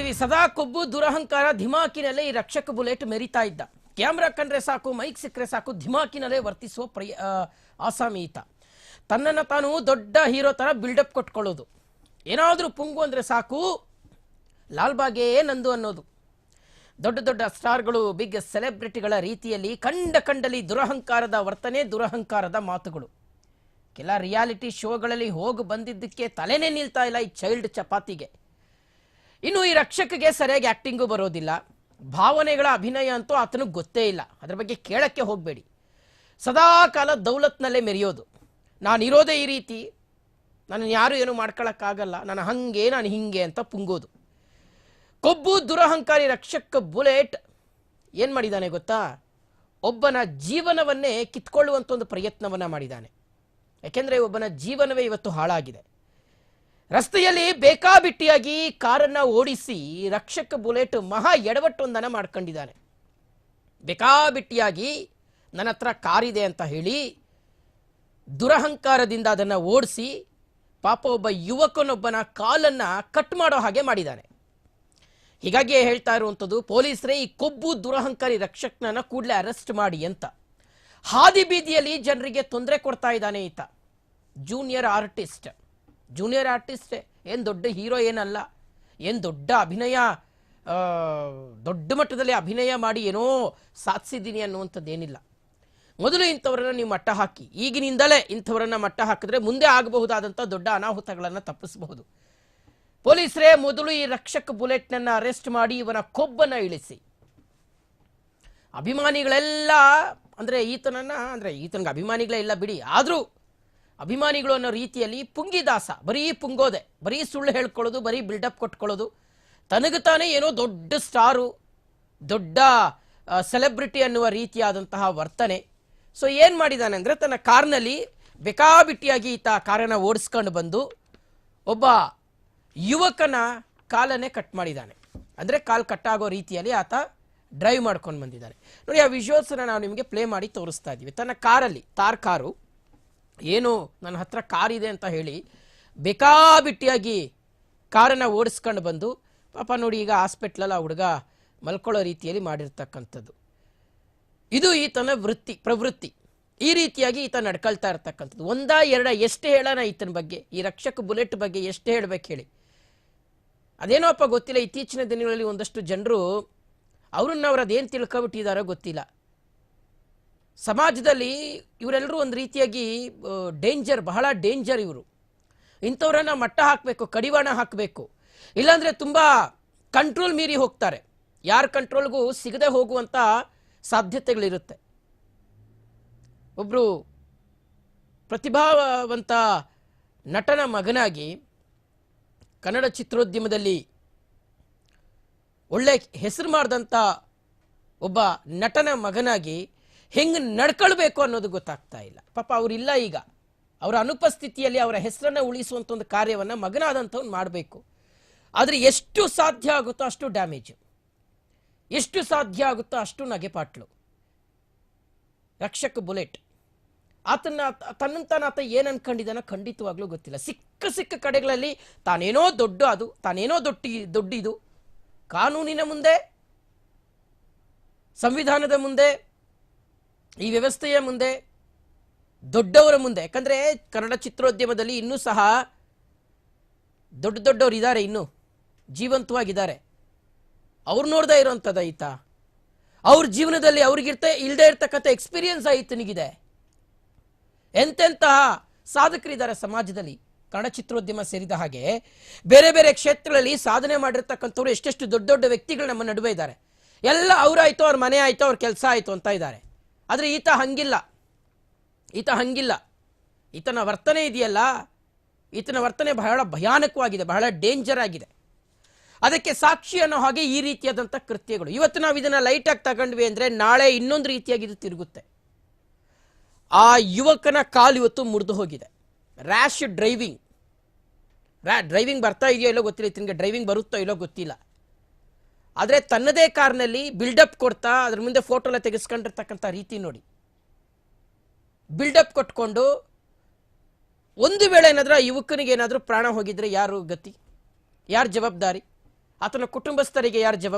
ಇದೀವಿ ಸದಾ ಕೊಬ್ಬು, ದುರಹಂಕಾರ, ಧಿಮಾಕಿನಲ್ಲೇ ಈ ರಕ್ಷಕ ಬುಲೆಟ್ ಮೆರಿತಾ ಇದ್ದ. ಕ್ಯಾಮ್ರಾ ಕಂಡ್ರೆ ಸಾಕು, ಮೈಕ್ ಸಿಕ್ಕರೆ ಸಾಕು, ಧಿಮಾಕಿನಲ್ಲೇ ವರ್ತಿಸುವ ಪ್ರಯ ಆಸಾಮಿ ಈತ ತನ್ನನ್ನು ತಾನು ದೊಡ್ಡ ಹೀರೋ ಥರ ಬಿಲ್ಡಪ್ ಕೊಟ್ಕೊಳ್ಳೋದು. ಏನಾದರೂ ಪುಂಗು ಅಂದರೆ ಸಾಕು, ಲಾಲ್ಬಾಗೇ ನಂದು ಅನ್ನೋದು. ದೊಡ್ಡ ದೊಡ್ಡ ಸ್ಟಾರ್ಗಳು, ಬಿಗ್ ಸೆಲೆಬ್ರಿಟಿಗಳ ರೀತಿಯಲ್ಲಿ ಕಂಡ ಕಂಡಲಿ ದುರಹಂಕಾರದ ವರ್ತನೆ, ದುರಹಂಕಾರದ ಮಾತುಗಳು. ಕೆಲ ರಿಯಾಲಿಟಿ ಶೋಗಳಲ್ಲಿ ಹೋಗಿ ಬಂದಿದ್ದಕ್ಕೆ ತಲೆನೇ ನಿಲ್ತಾ ಇಲ್ಲ ಈ ಚೈಲ್ಡ್ ಚಪಾತಿಗೆ. ಇನ್ನು ಈ ರಕ್ಷಕಗೆ ಸರಿಯಾಗಿ ಆ್ಯಕ್ಟಿಂಗು ಬರೋದಿಲ್ಲ. ಭಾವನೆಗಳ ಅಭಿನಯ ಅಂತೂ ಆತನಿಗೆ ಗೊತ್ತೇ ಇಲ್ಲ. ಅದ್ರ ಬಗ್ಗೆ ಕೇಳಕ್ಕೆ ಹೋಗಬೇಡಿ. ಸದಾ ಕಾಲ ದೌಲತ್ನಲ್ಲೇ ಮೆರೆಯೋದು. ನಾನಿರೋದೇ ಈ ರೀತಿ. ನಾನು ಯಾರು ಏನು ಮಾಡ್ಕೊಳಕ್ಕಾಗಲ್ಲ. ನಾನು ಹಂಗೆ, ನಾನು ಹಿಂಗೆ ಅಂತ ಪುಂಗೋದು. ಕೊಬ್ಬು ದುರಹಂಕಾರಿ ರಕ್ಷಕ ಬುಲೆಟ್ ಏನು ಮಾಡಿದ್ದಾನೆ ಗೊತ್ತಾ? ಒಬ್ಬನ ಜೀವನವನ್ನೇ ಕಿತ್ಕೊಳ್ಳುವಂಥ ಒಂದು ಪ್ರಯತ್ನವನ್ನು ಮಾಡಿದ್ದಾನೆ ಯಾಕೆಂದರೆ ಒಬ್ಬನ ಜೀವನವೇ ಇವತ್ತು ಹಾಳಾಗಿದೆ. ರಸ್ತೆಯಲ್ಲಿ ಬೇಕಾಬಿಟ್ಟಿಯಾಗಿ ಕಾರನ್ನ ಓಡಿಸಿ ರಕ್ಷಕ ಬುಲೆಟ್ ಮಹಾ ಎಡವಟ್ಟೊಂದನ್ನು ಮಾಡ್ಕೊಂಡಿದ್ದಾನೆ. ಬೇಕಾಬಿಟ್ಟಿಯಾಗಿ ನನ್ನ ಹತ್ರ ಕಾರಿದೆ ಅಂತ ಹೇಳಿ ದುರಹಂಕಾರದಿಂದ ಅದನ್ನು ಓಡಿಸಿ ಪಾಪ ಒಬ್ಬ ಯುವಕನೊಬ್ಬನ ಕಾಲನ್ನು ಕಟ್ ಮಾಡೋ ಹಾಗೆ ಮಾಡಿದ್ದಾನೆ. ಹೀಗಾಗಿ ಹೇಳ್ತಾ ಇರುವಂಥದ್ದು, ಪೊಲೀಸರೇ ಈ ಕೊಬ್ಬು ದುರಹಂಕಾರಿ ರಕ್ಷಕನನ್ನ ಕೂಡಲೇ ಅರೆಸ್ಟ್ ಮಾಡಿ ಅಂತ. ಹಾದಿ ಬೀದಿಯಲ್ಲಿ ಜನರಿಗೆ ತೊಂದರೆ ಕೊಡ್ತಾ ಇದ್ದಾನೆ ಈತ. ಜೂನಿಯರ್ ಆರ್ಟಿಸ್ಟ್ ಜೂನಿಯರ್ ಆರ್ಟಿಸ್ಟ್ ಏನು ದೊಡ್ಡ ಹೀರೋ ಏನಲ್ಲ, ಏನು ದೊಡ್ಡ ಅಭಿನಯ ದೊಡ್ಡ ಮಟ್ಟದಲ್ಲಿ ಅಭಿನಯ ಮಾಡಿ ಏನೋ ಸಾಧಿಸಿದ್ದೀನಿ ಅನ್ನುವಂಥದ್ದೇನಿಲ್ಲ ಮೊದಲು ಇಂಥವರನ್ನು ನೀವು ಮಟ್ಟ ಹಾಕಿ, ಈಗಿನಿಂದಲೇ ಇಂಥವರನ್ನು ಮಟ್ಟ ಹಾಕಿದ್ರೆ ಮುಂದೆ ಆಗಬಹುದಾದಂಥ ದೊಡ್ಡ ಅನಾಹುತಗಳನ್ನು ತಪ್ಪಿಸಬಹುದು. ಪೊಲೀಸರೇ ಮೊದಲು ಈ ರಕ್ಷಕ ಬುಲೆಟ್ನನ್ನು ಅರೆಸ್ಟ್ ಮಾಡಿ ಇವನ ಕೊಬ್ಬನ್ನು ಇಳಿಸಿ. ಅಭಿಮಾನಿಗಳೆಲ್ಲ, ಅಂದರೆ ಈತನನ್ನ, ಅಂದರೆ ಈತನಿಗೆ ಅಭಿಮಾನಿಗಳೇ ಇಲ್ಲ ಬಿಡಿ, ಆದರೂ ಅಭಿಮಾನಿಗಳು ಅನ್ನೋ ರೀತಿಯಲ್ಲಿ ಪುಂಗಿದಾಸ, ಬರೀ ಪುಂಗೋದೆ, ಬರೀ ಸುಳ್ಳು ಹೇಳ್ಕೊಳ್ಳೋದು, ಬರೀ ಬಿಲ್ಡಪ್ ಕೊಟ್ಕೊಳ್ಳೋದು. ತನಗೆ ತಾನೇ ಏನೋ ದೊಡ್ಡ ಸ್ಟಾರು, ದೊಡ್ಡ ಸೆಲೆಬ್ರಿಟಿ ಅನ್ನುವ ರೀತಿಯಾದಂತಹ ವರ್ತನೆ. ಸೊ ಏನು ಮಾಡಿದ್ದಾನೆ ಅಂದರೆ ತನ್ನ ಕಾರ್ನಲ್ಲಿ ಬೇಕಾಬಿಟ್ಟಿಯಾಗಿ ಈತ ಕಾರನ್ನು ಓಡಿಸ್ಕೊಂಡು ಬಂದು ಒಬ್ಬ ಯುವಕನ ಕಾಲನ್ನೇ ಕಟ್ ಮಾಡಿದ್ದಾನೆ ಅಂದರೆ ಕಾಲು ಕಟ್ಟಾಗೋ ರೀತಿಯಲ್ಲಿ ಆತ ಡ್ರೈವ್ ಮಾಡ್ಕೊಂಡು ಬಂದಿದ್ದಾನೆ ನೋಡಿ, ಆ ವಿಜುವಲ್ಸನ್ನು ನಾವು ನಿಮಗೆ ಪ್ಲೇ ಮಾಡಿ ತೋರಿಸ್ತಾ ಇದ್ದೀವಿ ತನ್ನ ಕಾರಲ್ಲಿ, ತಾರ್ ಕಾರು ಏನು ನನ್ನ ಹತ್ರ ಕಾರ್ ಇದೆ ಅಂತ ಹೇಳಿ ಬೇಕಾಬಿಟ್ಟಿಯಾಗಿ ಕಾರನ್ನು ಓಡಿಸ್ಕೊಂಡು ಬಂದು, ಪಾಪ ನೋಡಿ ಈಗ ಹಾಸ್ಪಿಟ್ಲಲ್ಲಿ ಆ ಹುಡುಗ ಮಲ್ಕೊಳ್ಳೋ ರೀತಿಯಲ್ಲಿ ಮಾಡಿರ್ತಕ್ಕಂಥದ್ದು. ಇದು ಈತನ ವೃತ್ತಿ, ಪ್ರವೃತ್ತಿ. ಈ ರೀತಿಯಾಗಿ ಈತ ನಡ್ಕೊಳ್ತಾ ಇರ್ತಕ್ಕಂಥದ್ದು. ಒಂದ ಎರಡ ಎಷ್ಟು ಹೇಳೋಣ ಈತನ ಬಗ್ಗೆ, ಈ ರಕ್ಷಕ ಬುಲೆಟ್ ಬಗ್ಗೆ ಎಷ್ಟು ಹೇಳ್ಬೇಕು ಹೇಳಿ. ಅದೇನೋಪ್ಪ ಗೊತ್ತಿಲ್ಲ, ಇತ್ತೀಚಿನ ದಿನಗಳಲ್ಲಿ ಒಂದಷ್ಟು ಜನರು ಅವ್ರನ್ನ ಅವ್ರು ಅದೇನು ತಿಳ್ಕೊಬಿಟ್ಟಿದ್ದಾರೋ ಗೊತ್ತಿಲ್ಲ. ಸಮಾಜದಲ್ಲಿ ಇವರೆಲ್ಲರೂ ಒಂದು ರೀತಿಯಾಗಿ ಡೇಂಜರ್ ಬಹಳ ಡೇಂಜರ್ ಇವರು. ಇಂಥವ್ರನ್ನ ಮಟ್ಟ ಹಾಕಬೇಕು, ಕಡಿವಾಣ ಹಾಕಬೇಕು. ಇಲ್ಲಾಂದರೆ ತುಂಬ ಕಂಟ್ರೋಲ್ ಮೀರಿ ಹೋಗ್ತಾರೆ. ಯಾರ ಕಂಟ್ರೋಲ್ಗೂ ಸಿಗದೆ ಹೋಗುವಂಥ ಸಾಧ್ಯತೆಗಳಿರುತ್ತೆ. ಒಬ್ಬರು ಪ್ರತಿಭಾವಂತ ನಟನ ಮಗನಾಗಿ ಕನ್ನಡ ಚಿತ್ರೋದ್ಯಮದಲ್ಲಿ ಒಳ್ಳೆ ಹೆಸರು ಮಾಡಿದಂಥ ಒಬ್ಬ ನಟನ ಮಗನಾಗಿ ಹೆಂಗೆ ನಡ್ಕೊಳ್ಬೇಕು ಅನ್ನೋದು ಗೊತ್ತಾಗ್ತಾ ಇಲ್ಲ. ಪಾಪ ಅವರಿಲ್ಲ ಈಗ. ಅವರ ಅನುಪಸ್ಥಿತಿಯಲ್ಲಿ ಅವರ ಹೆಸರನ್ನು ಉಳಿಸುವಂಥ ಒಂದು ಕಾರ್ಯವನ್ನು ಮಗನಾದಂಥವ್ನು ಮಾಡಬೇಕು. ಆದರೆ ಎಷ್ಟು ಸಾಧ್ಯ ಆಗುತ್ತೋ ಅಷ್ಟು ಡ್ಯಾಮೇಜು. ಎಷ್ಟು ಸಾಧ್ಯ ಆಗುತ್ತೋ ಅಷ್ಟು ನಗೆಪಾಟ್ಲು. ರಕ್ಷಕ ಬುಲೆಟ್. ಆತನ ತನ್ನ ತಾನು ಆತ ಏನು ಅನ್ಕೊಂಡಿದ್ದಾನೋ ಖಂಡಿತವಾಗ್ಲೂ ಗೊತ್ತಿಲ್ಲ. ಸಿಕ್ಕ ಸಿಕ್ಕ ಕಡೆಗಳಲ್ಲಿ ತಾನೇನೋ ದೊಡ್ಡ ಅದು, ತಾನೇನೋ ದೊಡ್ಡಿ, ದೊಡ್ಡಿದು. ಕಾನೂನಿನ ಮುಂದೆ, ಸಂವಿಧಾನದ ಮುಂದೆ ಈ ವ್ಯವಸ್ಥೆಯ ಮುಂದೆ, ದೊಡ್ಡವರ ಮುಂದೆ, ಯಾಕಂದರೆ ಕನ್ನಡ ಚಿತ್ರೋದ್ಯಮದಲ್ಲಿ ಇನ್ನೂ ಸಹ ದೊಡ್ಡ ದೊಡ್ಡವರು ಇದ್ದಾರೆ ಇನ್ನೂ, ಜೀವಂತವಾಗಿದ್ದಾರೆ. ಅವ್ರು ನೋಡ್ದೆ ಇರೋಂಥದ್ದು ಈತ ಅವ್ರ ಜೀವನದಲ್ಲಿ ಅವ್ರಿಗಿರ್ತ ಇಲ್ಲದೆ ಇರ್ತಕ್ಕಂಥ ಎಕ್ಸ್ಪೀರಿಯನ್ಸ್ ನಿಗಿದೆ ಎಂತೆಂತಹ ಸಾಧಕರಿದ್ದಾರೆ ಸಮಾಜದಲ್ಲಿ, ಕನ್ನಡ ಚಿತ್ರೋದ್ಯಮ ಸೇರಿದ ಹಾಗೆ. ಬೇರೆ ಬೇರೆ ಕ್ಷೇತ್ರಗಳಲ್ಲಿ ಸಾಧನೆ ಮಾಡಿರ್ತಕ್ಕಂಥವ್ರು ಎಷ್ಟೆಷ್ಟು ದೊಡ್ಡ ದೊಡ್ಡ ವ್ಯಕ್ತಿಗಳು ನಮ್ಮ ನಡುವೆ ಇದ್ದಾರೆ. ಎಲ್ಲ ಅವರಾಯಿತು, ಅವ್ರ ಮನೆ ಆಯಿತು, ಅವ್ರ ಕೆಲಸ ಆಯಿತು ಅಂತ ಇದ್ದಾರೆ. ಆದರೆ ಈತ ಹಂಗಿಲ್ಲ. ಈತ ಹಂಗಿಲ್ಲ. ಈತನ ವರ್ತನೆ ಇದೆಯಲ್ಲ? ಈತನ ವರ್ತನೆ ಬಹಳ ಭಯಾನಕವಾಗಿದೆ, ಬಹಳ ಡೇಂಜರ್ ಆಗಿದೆ. ಅದಕ್ಕೆ ಸಾಕ್ಷಿ ಅನ್ನೋ ಹಾಗೆ ಈ ರೀತಿಯಾದಂಥ ಕೃತ್ಯಗಳು. ಇವತ್ತು ನಾವು ಇದನ್ನು ಲೈಟಾಗಿ ತಗೊಂಡ್ವಿ ಅಂದರೆ ನಾಳೆ ಇನ್ನೊಂದು ರೀತಿಯಾಗಿ ಇದು ತಿರುಗುತ್ತೆ. ಆ ಯುವಕನ ಕಾಲು ಇವತ್ತು ಮುರಿದು ಹೋಗಿದೆ. ರ್ಯಾಶ್ ಡ್ರೈವಿಂಗ್ ರ್ಯಾ ಡ್ರೈವಿಂಗ್ ಬರ್ತಾ ಇದೆಯೋ ಇಲ್ಲೋ ಗೊತ್ತಿಲ್ಲ ಇತ್ತಿನಿಗೆ ಡ್ರೈವಿಂಗ್ ಬರುತ್ತೋ ಇಲ್ಲೋ ಗೊತ್ತಿಲ್ಲ. ಆದರೆ ತನ್ನದೇ ಕಾರ್ನಲ್ಲಿ ಬಿಲ್ಡಪ್ ಕೊಡ್ತಾ ಅದ್ರ ಮುಂದೆ ಫೋಟೋ ಎಲ್ಲ ತೆಗೆಸ್ಕೊಂಡಿರ್ತಕ್ಕಂಥ ರೀತಿ ನೋಡಿ. ಬಿಲ್ಡಪ್ ಕೊಟ್ಕೊಂಡು ಒಂದು ವೇಳೆ ಏನಾದರೂ ಆ ಯುವಕನಿಗೆ ಏನಾದರೂ ಪ್ರಾಣ ಹೋಗಿದ್ರೆ ಯಾರು ಗತಿ? ಯಾರು ಜವಾಬ್ದಾರಿ? ಆತನ ಕುಟುಂಬಸ್ಥರಿಗೆ ಯಾರು ಜವಾಬ್ದಾರಿ